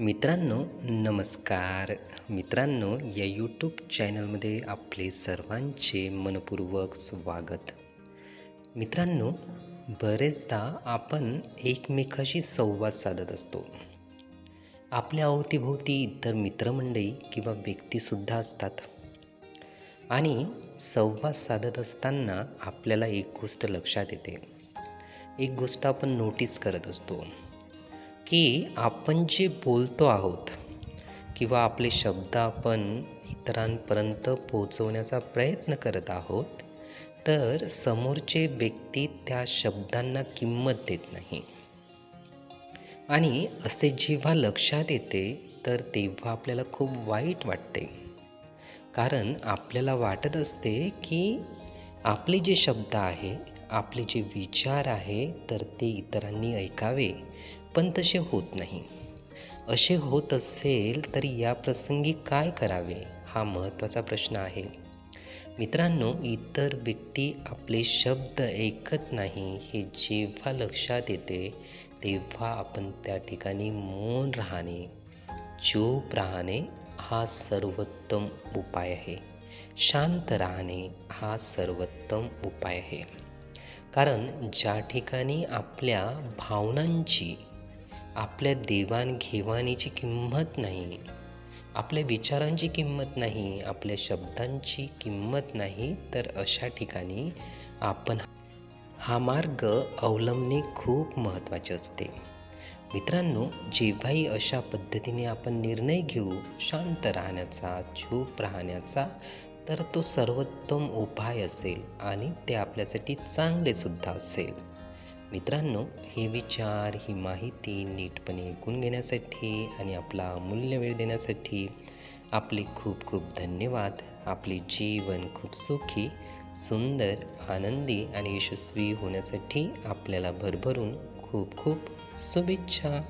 मित्रांनो नमस्कार. मित्रांनो या यूट्यूब चॅनलमध्ये आपले सर्वांचे मनपूर्वक स्वागत. मित्रांनो बरेचदा आपण एकमेकाशी संवाद साधत असतो. आपल्या अवतीभोवती इतर मित्रमंडळी किंवा व्यक्तीसुद्धा असतात. आणि संवाद साधत असताना आपल्याला एक गोष्ट लक्षात येते. एक गोष्ट आपण नोटीस करत असतो. की आपण जे बोलतो आहोत किंवा आपले शब्द आपण इतरांपर्यंत पोचवण्याचा प्रयत्न करत आहोत तर समोरचे व्यक्ती त्या शब्दांना किंमत देत नाही. आणि असे जेव्हा लक्षात येते तर तेव्हा आपल्याला खूप वाईट वाटते. कारण आपल्याला वाटत असते की आपले जे शब्द आहे आपले जे विचार आहे तर ते इतरांनी ऐकावे. पण तसे होत नाही. असे होत असेल तर या प्रसंगी काय करावे हा महत्त्वाचा प्रश्न आहे. मित्रांनो इतर व्यक्ती आपले शब्द ऐकत नाही हे जेव्हा लक्षात येते तेव्हा आपण त्या ठिकाणी मौन राहणे चूप राहणे हा सर्वोत्तम उपाय आहे. शांत राहणे हा सर्वोत्तम उपाय आहे. कारण ज्या ठिकाणी आपल्या भावनांची आपल्या देवाणघेवाणीची किंमत नाही आपल्या विचारांची किंमत नाही आपल्या शब्दांची किंमत नाही तर अशा ठिकाणी आपण हा मार्ग अवलंबणे खूप महत्त्वाचे असते. मित्रांनो जेव्हाही अशा पद्धतीने आपण निर्णय घेऊ शांत राहण्याचा चूप राहण्याचा तर तो सर्वोत्तम उपाय असेल आणि ते आपल्यासाठी चांगलेसुद्धा असेल. मित्रांनो हे विचार ही माहिती नीटपणे ऐकून घेण्यासाठी आणि आपला अमूल्य वेळ देण्यासाठी आपले खूप खूप धन्यवाद. आपले जीवन खूप सुखी सुंदर आनंदी आणि यशस्वी होण्यासाठी आपल्याला भरभरून खूप खूप शुभेच्छा.